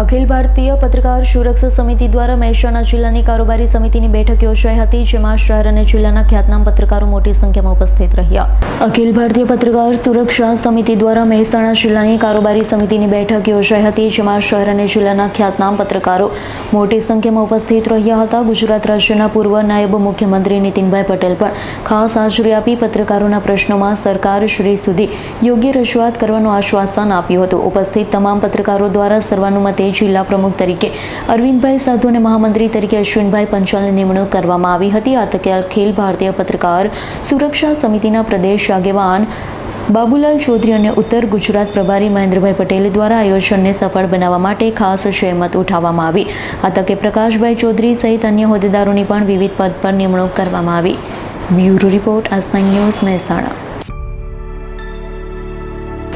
અખિલ ભારતીય પત્રકાર સુરક્ષા સમિતિ દ્વારા મહેસાણા જિલ્લાની કારોબારી સમિતિની બેઠક યોજાઈ હતી, જેમાં શહેર અને જિલ્લાના ખ્યાતનામ પત્રકારો મોટી સંખ્યામાં ઉપસ્થિત રહ્યા. અખિલ ભારતીય પત્રકાર સુરક્ષા સમિતિ દ્વારા મહેસાણા જિલ્લાની કારોબારી સમિતિની બેઠક યોજાઈ હતી, જેમાં શહેર અને જિલ્લાના ખ્યાતનામ પત્રકારો મોટી સંખ્યામાં ઉપસ્થિત રહ્યા હતા. ગુજરાત રાજ્યના પૂર્વ નાયબ મુખ્યમંત્રી નીતિનભાઈ પટેલ પણ ખાસ હાજરી આપી પત્રકારોના પ્રશ્નોમાં સરકાર શ્રી સુધી યોગ્ય રજૂઆત કરવાનું આશ્વાસન આપ્યું હતું. ઉપસ્થિત તમામ પત્રકારો દ્વારા સર્વાનુમતે જિલ્લા પ્રમુખ તરીકે અરવિંદભાઈ સાધુ અને મહામંત્રી તરીકે અશ્વિનભાઈ પંચાલની નિમણૂક કરવામાં આવી હતી. આ તકે અખિલ ભારતીય પત્રકાર સુરક્ષા સમિતિના પ્રદેશ આગેવાન બાબુલાલ ચૌધરી અને ઉત્તર ગુજરાત પ્રભારી મહેન્દ્રભાઈ પટેલ દ્વારા આયોજનને સફળ બનાવવા માટે ખાસ સહેમત ઉઠાવવામાં આવી. આ તકે પ્રકાશભાઈ ચૌધરી સહિત અન્ય હોદ્દેદારોની પણ વિવિધ પદ પર નિમણૂક કરવામાં આવી. Bureau report Aastha news Mehsana.